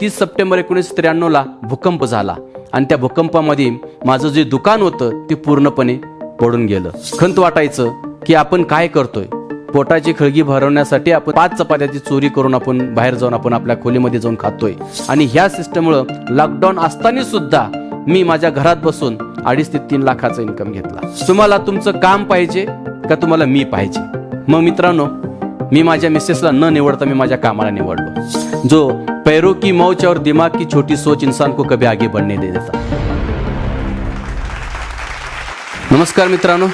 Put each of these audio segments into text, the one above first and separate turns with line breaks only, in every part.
तीस सप्टेंबर एकोणीसशे त्र्याण्णवला भूकंप झाला. आणि त्या भूकंपामध्ये माझं जे दुकान होतं ते पूर्णपणे पडून गेलं. खंत वाटायचं की आपण काय करतोय? पोटाची खळगी भरवण्यासाठी आपण पाच चपात्याची चोरी करून आपण बाहेर जाऊन आपण आपल्या खोलीमध्ये जाऊन खातोय. आणि ह्या सिस्टममुळं लॉकडाऊन असताना सुद्धा मी माझ्या घरात बसून अडीच ते तीन लाखाचा इन्कम घेतला. तुम्हाला तुमचं काम पाहिजे का तुम्हाला मी पाहिजे? मग मित्रांनो मी माझ्या मिसेसला न निवडता मी माझ्या कामाला निवडलो. जो पैरों की मौच और दिमाग की छोटी सोच इंसान को कभी आगे बढ़ने दे देता. नमस्कार मित्रांनो.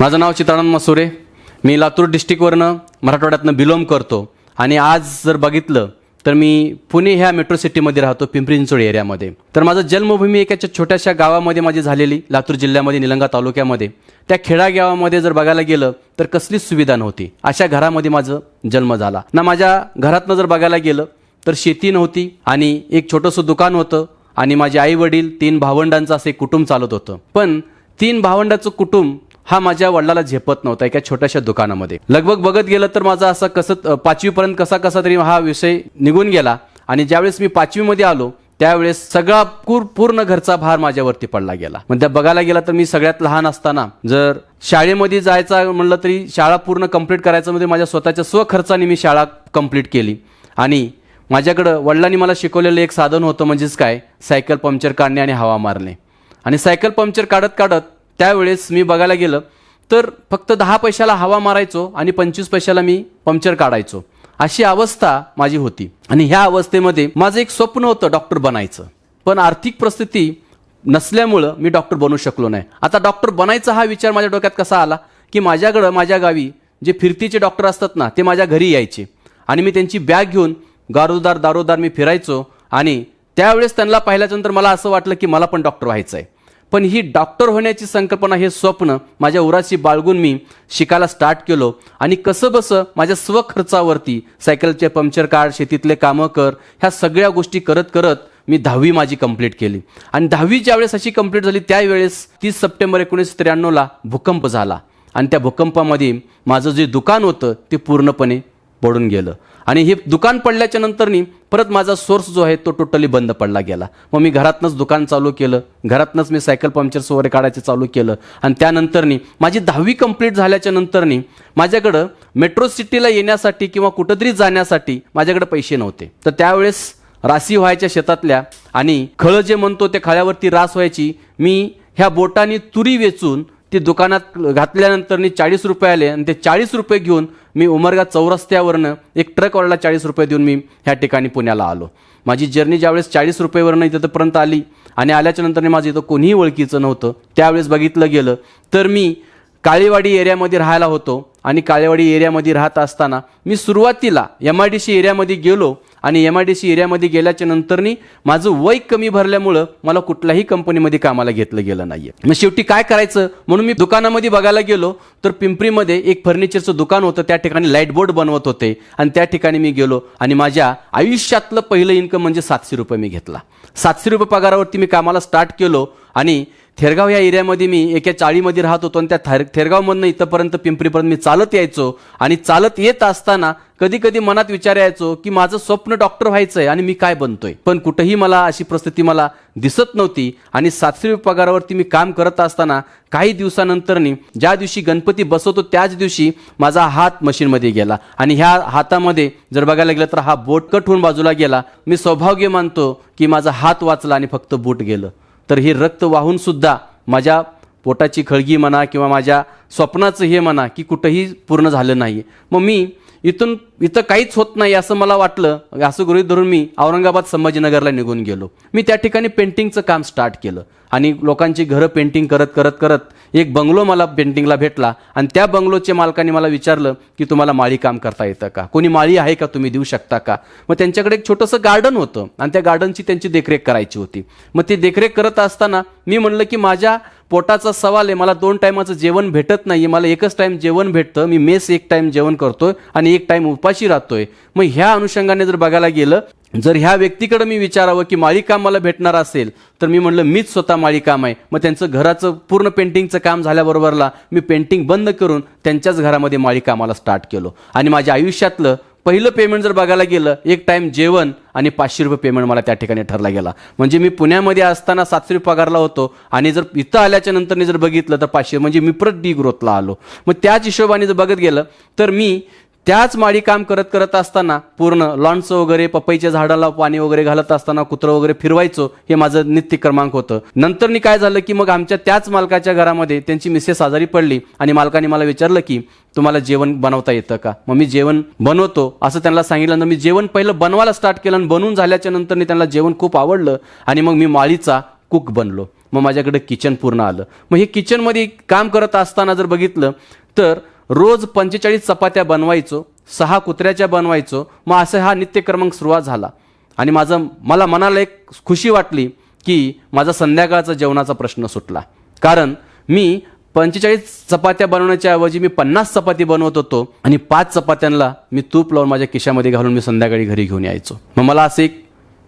माझं नाव चित्रानंद मसुरे. मी लातूर डिस्ट्रिक्टवरनं मराठवाड्यातनं बिलोंग करतो. आणि आज जर बघितलं तर मी पुणे ह्या मेट्रो सिटीमध्ये राहतो पिंपरी चिंचवड एरियामध्ये तर माझं जन्मभूमी एकाच्या छोट्याशा गावामध्ये माझी झालेली लातूर जिल्ह्यामध्ये निलंगा तालुक्यामध्ये. त्या खेडा गावामध्ये जर बघायला गेलं तर कसलीच सुविधा नव्हती. अशा घरामध्ये माझं जन्म झाला. ना माझ्या घरातनं जर बघायला गेलं तर शेती नव्हती आणि एक छोटंसं दुकान होतं आणि माझे आई वडील तीन भावंडांचं असं एक कुटुंब चालत होतं. पण तीन भावंडाचं कुटुंब हा माझ्या वडिलाला झेपत नव्हता एका छोट्याशा दुकानामध्ये. लगभग बघत गेलं तर माझा असं कसं पाचवीपर्यंत कसा कसा तरी हा विषय निघून गेला आणि ज्यावेळेस मी पाचवीमध्ये आलो त्यावेळेस सगळा पूर्ण घरचा भार माझ्यावरती पडला गेला. म्हणजे बघायला गेला तर मी सगळ्यात लहान असताना जर शाळेमध्ये जायचा म्हणलं तरी शाळा पूर्ण कंप्लीट करायचं म्हणजे माझ्या स्वतःच्या स्वखर्चाने मी शाळा कंप्लीट केली. आणि माझ्याकडं वडिलांनी मला शिकवलेलं एक साधन होतं म्हणजेच काय? सायकल पंक्चर काढणे आणि हवा मारणे. आणि सायकल पंक्चर काढत काढत त्यावेळेस मी बघायला गेलं तर फक्त दहा पैशाला हवा मारायचो आणि पंचवीस पैशाला मी पंक्चर काढायचो. अशी अवस्था माझी होती. आणि ह्या अवस्थेमध्ये माझं एक स्वप्न होतं डॉक्टर बनायचं. पण आर्थिक परिस्थिती नसल्यामुळं मी डॉक्टर बनू शकलो नाही. आता डॉक्टर बनायचा हा विचार माझ्या डोक्यात कसा आला की माझ्याकडं माझ्या गावी जे फिरतीचे डॉक्टर असतात ना ते माझ्या घरी यायचे. आणि मी त्यांची बॅग घेऊन गारोदार दारोदार मी फिरायचो. आणि त्यावेळेस त्यांना पाहिल्याच्यानंतर मला असं वाटलं की मला पण डॉक्टर व्हायचं आहे पण ही डॉक्टर होण्याची संकल्पना हे स्वप्न माझ्या उराशी बाळगून मी शिकायला स्टार्ट केलो. आणि कसं बसं माझ्या स्वखर्चावरती सायकलचे पंक्चर काढ शेतीतले कामं कर ह्या सगळ्या गोष्टी करत करत मी दहावी माझी कंप्लीट केली. आणि दहावी ज्यावेळेस अशी कंप्लीट झाली त्यावेळेस तीस सप्टेंबर एकोणीसशे त्र्याण्णवला भूकंप झाला. आणि त्या भूकंपामध्ये माझं जे दुकान होतं ते पूर्णपणे पडून गेलं. आणि हे दुकान पडल्याच्या नंतरनी परत माझा सोर्स जो आहे तो टोटली बंद पडला गेला. मग मी घरातनंच दुकान चालू केलं. घरातनंच मी सायकल पंक्चर्स वगैरे काढायचं चालू केलं. आणि त्यानंतरनी माझी दहावी कंप्लीट झाल्याच्या नंतरनी माझ्याकडं मेट्रो सिटीला येण्यासाठी किंवा कुठंतरी जाण्यासाठी माझ्याकडे पैसे नव्हते. तर त्यावेळेस राशी व्हायच्या शेतातल्या आणि खळं जे म्हणतो त्या खळ्यावरती रास व्हायची मी ह्या बोटाने तुरी वेचून ती दुकानात घातल्यानंतर चाळीस रुपये आले आणि ते चाळीस रुपये घेऊन मी उमरगा चौरस्त्यावरनं एक ट्रकवाल्याला चाळीस रुपये देऊन मी ह्या ठिकाणी पुण्याला आलो. माझी जर्नी ज्यावेळेस चाळीस रुपयेवरनं इथंपर्यंत आली आणि आल्याच्यानंतर माझं इथं कोणीही ओळखीचं नव्हतं त्यावेळेस बघितलं गेलं तर मी काळेवाडी एरियामध्ये राहायला होतो. आणि काळेवाडी एरियामध्ये राहत असताना मी सुरुवातीला एम आय डी सी एरियामध्ये गेलो आणि एम आय डी सी एरियामध्ये गेल्याच्या नंतरनी माझं वय कमी भरल्यामुळं मला कुठल्याही कंपनीमध्ये कामाला घेतलं गेलं नाहीये. मग शेवटी काय करायचं? म्हणून मी दुकानामध्ये बघायला गेलो तर पिंपरीमध्ये एक फर्निचरचं दुकान होतं त्या ठिकाणी लाइट बोर्ड बनवत होते. आणि त्या ठिकाणी मी गेलो आणि माझ्या आयुष्यातलं पहिलं इन्कम म्हणजे सातशे रुपये मी घेतला. सातशे रुपये पगारावरती मी कामाला स्टार्ट केलो आणि थेरगाव या एरियामध्ये मी एका चाळीमध्ये राहत होतो आणि त्या थेर थेरगावमधनं इथंपर्यंत पिंपरीपर्यंत मी चालत यायचो. आणि चालत येत असताना कधी कधी मनात विचार यायचो की माझं स्वप्न डॉक्टर व्हायचं आहे आणि मी काय बनतोय. पण कुठंही मला अशी परिस्थिती मला दिसत नव्हती आणि सातशे पगारावरती मी काम करत असताना काही दिवसानंतरनी ज्या दिवशी गणपती बसवतो त्याच दिवशी माझा हात मशीनमध्ये गेला. आणि ह्या हातामध्ये जर बघायला गेलं तर हा बोट कट होऊन बाजूला गेला. मी सौभाग्य मानतो की माझा हात वाचला आणि फक्त बोट गेलं. तर हे रक्त वाहून सुद्धा माझ्या पोटाची खळगी म्हणा किंवा माझ्या स्वप्नाचं हे म्हणा की कुठंही पूर्ण झालं नाही मग मी इथून इथं काहीच होत नाही असं मला वाटलं. असं गृहित धरून मी औरंगाबाद संभाजीनगरला निघून गेलो. मी त्या ठिकाणी पेंटिंगचं काम स्टार्ट केलं. आणि लोकांची घरं पेंटिंग करत करत करत एक बंगलो मला पेंटिंगला भेटला. आणि त्या बंगलोच्या मालकाने मला विचारलं की तुम्हाला माळी काम करता येतं का? कोणी माळी आहे का? तुम्ही देऊ शकता का? मग त्यांच्याकडे एक छोटंसं गार्डन होतं. आणि त्या गार्डनची त्यांची देखरेख करायची होती. मग ती देखरेख करत असताना मी म्हणलं की माझ्या पोटाचा सवाल आहे मला दोन टायमाचं जेवण भेटत नाही मला एकच टाईम जेवण भेटतं मी मेस एक टाईम जेवण करतोय आणि एक टाईम उपाशी राहतोय. मग ह्या अनुषंगाने जर बघायला गेलं जर ह्या व्यक्तीकडे मी विचारावं की माळीकाम मला भेटणार असेल तर मी म्हणलं मीच स्वतः माळीकाम आहे. मग त्यांचं घराचं पूर्ण पेंटिंगचं काम झाल्याबरोबरला मी पेंटिंग बंद करून त्यांच्याच घरामध्ये माळीकामाला स्टार्ट केलो. आणि माझ्या आयुष्यातलं पहिलं पेमेंट जर बघायला गेलं एक टाईम जेवण आणि पाचशे रुपये पेमेंट मला त्या ठिकाणी ठरला गेला. म्हणजे मी पुण्यामध्ये असताना सातशे रुपये पगारला होतो आणि जर इथं आल्याच्यानंतर जर बघितलं तर पाचशे म्हणजे मी परत डी ग्रोथला आलो. मग त्याच हिशोबाने जर बघत गेलं तर मी त्याच माळी काम करत करत असताना पूर्ण लॉन्सचं वगैरे पपईच्या झाडाला पाणी वगैरे घालत असताना कुत्रं वगैरे फिरवायचो हे माझं नित्य क्रमांक होतं. नंतर काय झालं की मग आमच्या त्याच मालकाच्या घरामध्ये त्यांची मिसेस आजारी पडली आणि मालकाने मला विचारलं की तुम्हाला जेवण बनवता येतं का? मग मी जेवण बनवतो असं त्यांना सांगितलं. मी जेवण पहिलं बनवायला स्टार्ट केलं आणि बनवून झाल्याच्यानंतर त्यांना जेवण खूप आवडलं आणि मग मी माळीचा कुक बनलो. मग माझ्याकडे किचन पूर्ण आलं. मग हे किचनमध्ये काम करत असताना जर बघितलं तर रोज पंचेचाळीस चपात्या बनवायचो सहा कुत्र्याच्या बनवायचो मग असं हा नित्यक्रमांक सुरुवात झाला. आणि माझं मला मनाला एक खुशी वाटली की माझा संध्याकाळचा जेवणाचा प्रश्न सुटला. कारण मी पंचेचाळीस चपात्या बनवण्याच्या ऐवजी मी पन्नास चपाती बनवत होतो आणि पाच चपात्यांना मी तूप लावून माझ्या खिशामध्ये घालून मी संध्याकाळी घरी घेऊन यायचो. मग मला असं एक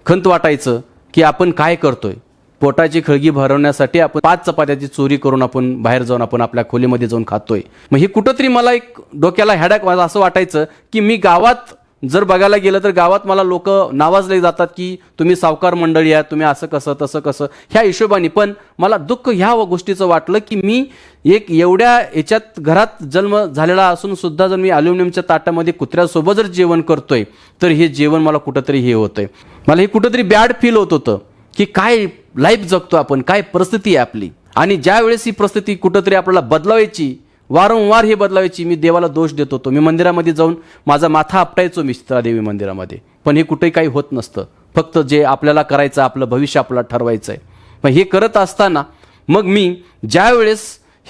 खंत वाटायचं की आपण काय करतोय? पोटाची खळगी भरवण्यासाठी आपण पाच चपात्याची चोरी करून आपण बाहेर जाऊन आपण आपल्या खोलीमध्ये जाऊन खातोय. मग हे कुठंतरी मला एक डोक्याला हॅडॅक असं वाटायचं की मी गावात जर बघायला गेलं तर गावात मला लोक नावाजले जातात की तुम्ही सावकार मंडळी आहात तुम्ही असं कसं तसं कसं. ह्या हिशोबाने पण मला दुःख ह्या गोष्टीचं वाटलं की मी एक एवढ्या याच्यात घरात जन्म झालेला असून सुद्धा जर मी अल्युमिनियमच्या ताटामध्ये कुत्र्यासोबत जर जेवण करतोय तर हे जेवण मला कुठंतरी हे होतंय. मला हे कुठंतरी बॅड फील होत होतं. की काय लाईफ जगतो आपण काय परिस्थिती आहे आपली. आणि ज्यावेळेस ही परिस्थिती कुठंतरी आपल्याला बदलावायची वारंवार हे बदलावायची मी देवाला दोष देत होतो. मी मंदिरामध्ये जाऊन माझा माथा आपटायचो मी चित्रादेवी मंदिरामध्ये. पण हे कुठेही काही होत नसतं. फक्त जे आपल्याला करायचं आपलं भविष्य आपल्याला ठरवायचं आहे पण हे करत असताना मग मी ज्यावेळेस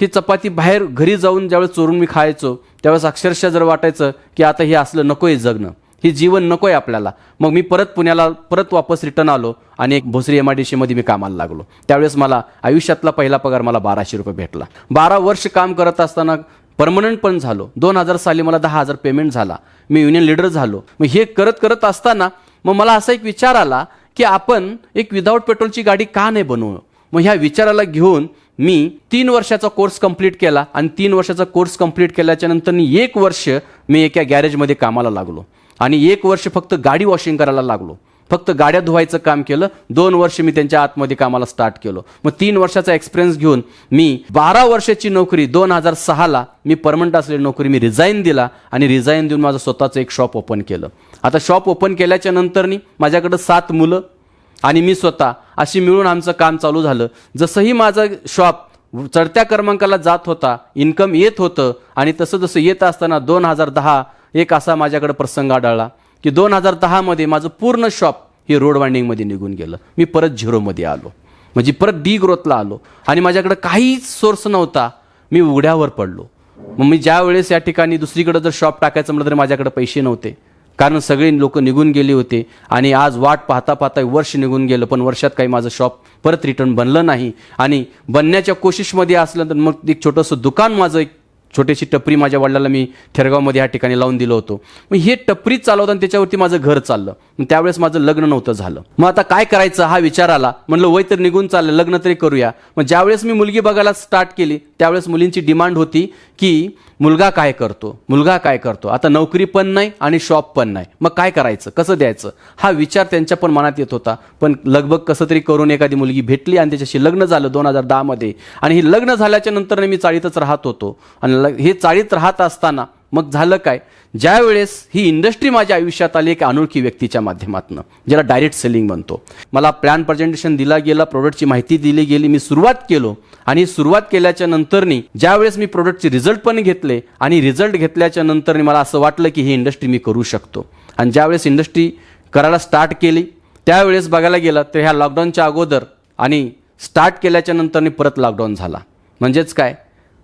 ही चपाती बाहेर घरी जाऊन ज्यावेळेस चोरून मी खायचो त्यावेळेस अक्षरशः जर वाटायचं की आता हे असलं नको आहे जगणं. हे जीवन नको आहे आपल्याला. मग मी परत पुण्याला परत वापस रिटर्न आलो आणि एक भोसरी एम आय डी सीमध्ये मी कामाला लागलो. त्यावेळेस मला आयुष्यातला पहिला पगार मला बाराशे रुपये भेटला. बारा वर्ष काम करत असताना परमनंट पण झालो. दोन हजार साली मला दहा हजार पेमेंट झाला. मी युनियन लीडर झालो. मग हे करत करत असताना मग मला असा एक विचार आला की आपण एक विदाऊट पेट्रोलची गाडी का नाही बनवू? मग ह्या विचाराला घेऊन मी तीन वर्षाचा कोर्स कंप्लीट केला आणि तीन वर्षाचा कोर्स कंप्लीट केल्याच्यानंतर एक वर्ष मी एका गॅरेजमध्ये कामाला लागलो. आणि एक वर्ष फक्त गाडी वॉशिंग करायला लागलो. फक्त गाड्या धुवायचं काम केलं. दोन वर्ष मी त्यांच्या आतमध्ये कामाला स्टार्ट केलो. मग तीन वर्षाचा एक्सपिरियन्स घेऊन मी बारा वर्षाची नोकरी दोन हजार सहाला मी परमनंट असलेली नोकरी मी रिझाईन दिला आणि रिझाईन देऊन माझं स्वतःचं एक शॉप ओपन केलं. आता शॉप ओपन केल्याच्या नंतरनी माझ्याकडं सात मुलं आणि मी स्वतः अशी मिळून आमचं काम चालू झालं. जसंही माझं शॉप चढत्या क्रमांकाला जात होता इन्कम येत होतं आणि तसं जसं येत असताना दोन हजार दहा एक असा माझ्याकडे प्रसंग आढळला की दोन हजार दहामध्ये माझं पूर्ण शॉप हे रोड वाइंडिंगमध्ये निघून गेलं. मी परत झिरोमध्ये आलो. म्हणजे परत डी ग्रोथला आलो. आणि माझ्याकडे काहीच सोर्स नव्हता. मी उघड्यावर पडलो. मग मी ज्या वेळेस या ठिकाणी दुसरीकडे जर शॉप टाकायचं म्हटलं तर माझ्याकडे पैसे नव्हते. कारण सगळे लोक निघून गेले होते. आणि आज वाट पाहता पाहता वर्ष निघून गेलं. पण वर्षात काही माझं शॉप परत रिटर्न बनलं नाही. आणि बनण्याच्या कोशिशमध्ये असलं तर मग एक छोटंसं दुकान माझं एक छोटीशी टपरी माझ्या वडिलाला मी थेरगावमध्ये ह्या ठिकाणी लावून दिलं होतं. मग हे टपरी चालवताना त्याच्यावरती माझं घर चाललं. मग त्यावेळेस माझं लग्न नव्हतं झालं. मग आता काय करायचं हा विचार आला. म्हणलं वय तर निघून चाललं लग्न तरी करूया. मग ज्यावेळेस मी मुलगी बघायला स्टार्ट केली त्यावेळेस मुलींची डिमांड होती की मुलगा काय करतो? मुलगा काय करतो? आता नोकरी पण नाही आणि शॉप पण नाही. मग काय करायचं? कसं द्यायचं? हा विचार त्यांच्या पण मनात येत होता. पण लगभग कसं तरी करून एखादी मुलगी भेटली आणि त्याच्याशी लग्न झालं दोन हजार दहामध्ये. आणि हे लग्न झाल्याच्यानंतर मी चाळीतच राहत होतो. आणि हे चाळीत राहत असताना मग झालं काय? ज्या वेळेस ही इंडस्ट्री माझ्या आयुष्यात आली एक अनोळखी व्यक्तीच्या माध्यमातून ज्याला डायरेक्ट सेलिंग म्हणतो. मला प्लॅन प्रेझेंटेशन दिला गेला प्रोडक्टची माहिती दिली गेली मी सुरुवात केलो. आणि सुरुवात केल्याच्या नंतरनी ज्यावेळेस मी प्रोडक्टचे रिझल्ट पण घेतले आणि रिझल्ट घेतल्याच्या नंतरनी मला असं वाटलं की ही इंडस्ट्री मी करू शकतो. आणि ज्यावेळेस इंडस्ट्री करायला स्टार्ट केली त्यावेळेस बघायला गेलं तर ह्या लॉकडाऊनच्या अगोदर आणि स्टार्ट केल्याच्या नंतरनी परत लॉकडाऊन झाला. म्हणजेच काय?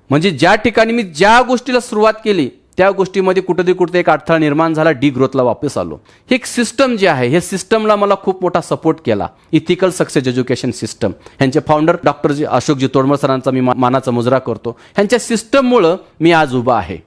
म्हणजे ज्या ठिकाणी मी ज्या गोष्टीला सुरुवात केली त्या गोष्टीमध्ये कुठेतरी कुठे एक अडथळा निर्माण झाला डी ग्रोथला वापस आलो. हे एक सिस्टम जे आहे हे सिस्टमला मला खूप मोठा सपोर्ट केला. इथिकल सक्सेस एज्युकेशन सिस्टम ह्यांचे फाउंडर डॉक्टर जी अशोकजी तोडमळ सरांचा मी मानाचा मुजरा करतो. ह्यांच्या सिस्टममुळं मी आज उभा आहे.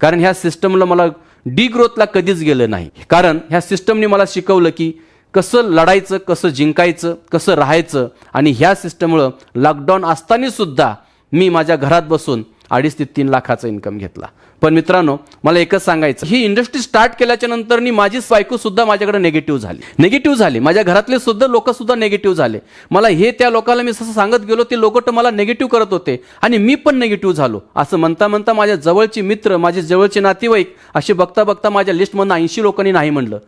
कारण ह्या सिस्टमला मला डी ग्रोथला कधीच गेलं नाही. कारण ह्या सिस्टमने मला शिकवलं की कसं लढायचं कसं जिंकायचं कसं राहायचं आणि ह्या सिस्टममुळं लॉकडाऊन असताना सुद्धा मी माझ्या घरात बसून अडीच ते तीन लाखाचा इन्कम घेतला. पण मित्रांनो मला एकच सांगायचं ही इंडस्ट्री स्टार्ट केल्याच्यानंतर माझी बायको सुद्धा माझ्याकडे निगेटिव्ह झाली. निगेटिव्ह झाली. माझ्या घरातले सुद्धा लोक सुद्धा निगेटिव्ह झाले. मला हे त्या लोकांना मी जसं सांगत गेलो ते लोक तर मला निगेटिव्ह करत होते. आणि मी पण निगेटिव्ह झालो. असं म्हणता म्हणता माझ्या जवळचे मित्र माझे जवळचे नातेवाईक असे बघता बघता माझ्या लिस्टमधनं ऐंशी लोकांनी नाही म्हणलं.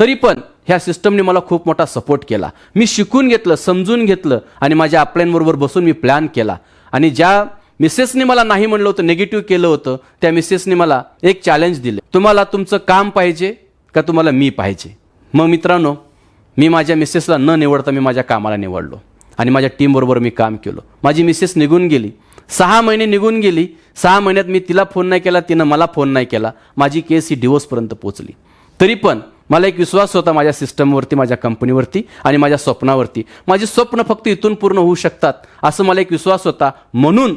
तरी पण ह्या सिस्टमने मला खूप मोठा सपोर्ट केला. मी शिकून घेतलं समजून घेतलं आणि माझ्या आपल्यांबरोबर बसून मी प्लॅन केला. आणि ज्या मिसेसने मला नाही म्हणलं होतं निगेटिव्ह केलं होतं. त्या मिसेसने मला एक चॅलेंज दिले. तुम्हाला तुमचं काम पाहिजे का तुम्हाला मी पाहिजे? मग मित्रांनो मी माझ्या मिसेसला न निवडता मी माझ्या कामाला निवडलो. आणि माझ्या टीमबरोबर मी काम केलं. माझी मिसेस निघून गेली. सहा महिने निघून गेली. सहा महिन्यात मी तिला फोन नाही केला तिनं मला फोन नाही केला. माझी केस ही डिवोर्सपर्यंत पोचली तरी पण मला एक विश्वास होता माझ्या सिस्टमवरती माझ्या कंपनीवरती आणि माझ्या स्वप्नावरती. माझी स्वप्न फक्त इथून पूर्ण होऊ शकतात असं मला एक विश्वास होता. म्हणून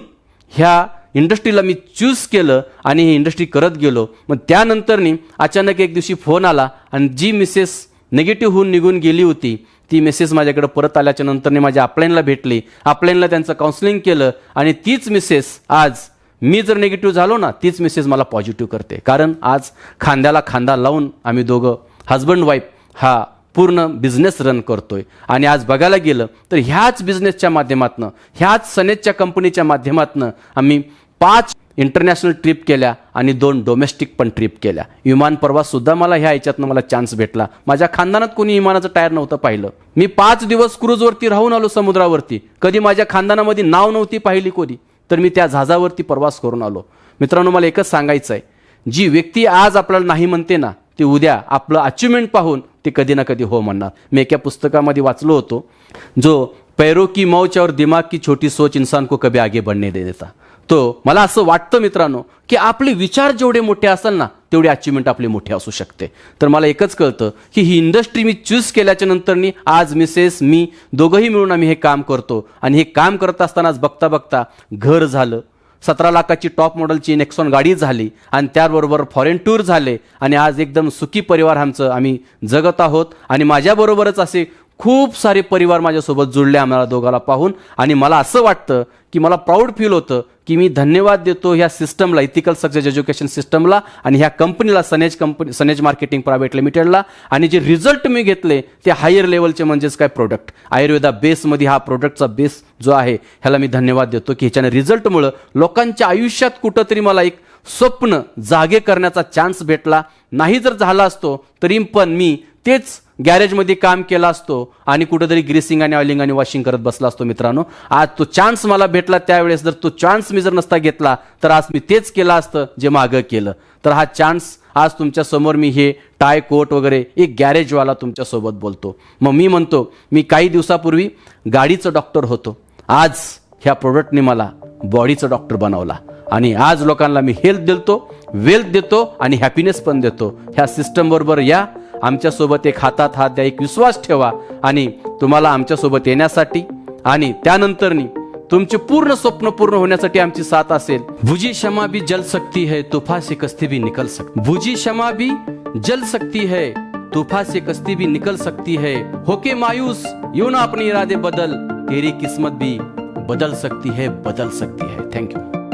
ह्या इंडस्ट्रीला मी चूज केलं आणि ही इंडस्ट्री करत गेलो. मग त्यानंतरनी अचानक एक दिवशी फोन आला आणि जी मिसेस निगेटिव्ह होऊन निघून गेली होती ती मिसेस माझ्याकडे परत आल्याच्या नंतरने माझ्या अपलाईनला भेटली. अपलाईनला त्यांचं काउन्सिलिंग केलं आणि तीच मिसेस आज मी जर निगेटिव्ह झालो ना तीच मिसेस मला पॉझिटिव्ह करते. कारण आज खांद्याला खांदा लावून आम्ही दोघं हजबंड वाईफ हा पूर्ण बिझनेस रन करतोय. आणि आज बघायला गेलं तर ह्याच बिझनेसच्या माध्यमातनं ह्याच सनेजच्या कंपनीच्या माध्यमातनं आम्ही पाच इंटरनॅशनल ट्रिप केल्या आणि दोन डोमेस्टिक पण ट्रिप केल्या. विमान प्रवाससुद्धा मला ह्या याच्यातनं मला चान्स भेटला. माझ्या खानदानात कोणी विमानाचं टायर नव्हतं पाहिलं. मी पाच दिवस क्रूजवरती राहून आलो समुद्रावरती. कधी माझ्या खानदानामध्ये नाव नव्हती पाहिली कोणी तर मी त्या जहाजावरती प्रवास करून आलो. मित्रांनो मला एकच सांगायचं आहे जी व्यक्ती आज आपल्याला नाही म्हणते ना ती उद्या आपलं अचिव्हमेंट पाहून ते कधी ना कधी हो म्हणणार. मी एका पुस्तकामध्ये वाचलो होतो जो पैरो की मौच और दिमाग की छोटी सोच इंसान को कभी आगे बनने दे देता. तो मला असं वाटतं मित्रांनो की आपले विचार जेवढे मोठे असेल ना तेवढे अचिव्हमेंट आपली मोठे असू शकते. तर मला एकच कळतं की ही इंडस्ट्री मी चूज केल्याच्या नंतरनी आज मिसेस मी दोघंही मिळून आम्ही हे काम करतो. आणि हे काम करत असताना आज बघता बघता घर झालं. सतरा लाखाची टॉप मॉडेलची नेक्सॉन गाडी झाली आणि त्याबरोबर फॉरेन टूर झाले. आणि आज एकदम सुखी परिवार आमचं. आम्ही जगत आहोत. आणि माझ्याबरोबरच असे खूप सारे परिवार माझ्यासोबत जुळले आम्हाला दोघाला पाहून. आणि मला असं वाटतं की मला प्राऊड फील होतं की मी धन्यवाद देतो ह्या सिस्टमला इथिकल सक्सेस एज्युकेशन सिस्टमला आणि ह्या कंपनीला Sanej company Sanej marketing private लिमिटेडला आणि जे रिझल्ट मी घेतले ते हायर लेवलचे म्हणजेच काय प्रोडक्ट आयुर्वेदा बेसमध्ये हा प्रोडक्टचा बेस जो आहे ह्याला मी धन्यवाद देतो. की ह्याच्याने रिझल्टमुळं लोकांच्या आयुष्यात कुठंतरी मला एक स्वप्न जागे करण्याचा चान्स भेटला. नाही जर झाला असतो तरी पण मी तेच गॅरेजमध्ये काम केला असतो आणि कुठेतरी ग्रेसिंग आणि ऑइलिंग आणि वॉशिंग करत बसला असतो मित्रांनो. आज तो चान्स मला भेटला त्यावेळेस. जर तो चान्स मी जर नसता घेतला तर आज मी तेच केलं असतं जे मागं केलं. तर हा चान्स आज तुमच्यासमोर मी हे टाय कोट वगैरे एक गॅरेजवाला तुमच्यासोबत बोलतो. मग मी म्हणतो मी काही दिवसापूर्वी गाडीचं डॉक्टर होतो. आज ह्या प्रोडक्टने मला बॉडीचं डॉक्टर बनवला. आणि आज लोकांना मी हेल्थ देतो वेल्थ देतो आणि हॅपीनेस पण देतो. ह्या सिस्टम बरोबर या. आमच्यासोबत एक हातात हात द्या एक विश्वास ठेवा आणि तुम्हाला आमच्यासोबत येण्यासाठी आणि त्यानंतरनी तुमचे पूर्ण स्वप्न पूर्ण होण्यासाठी आमची साथ असेल. भुजी क्षमा भी जल सकती है तुफा से कस्ती भी निकल सकती भुजी क्षमा भी जल सकती है तूफा से कस्ती भी निकल सकती है. होके मायूस यू ना अपने इरादे बदल तेरी किस्मत भी बदल सकती है बदल सकती है. Thank you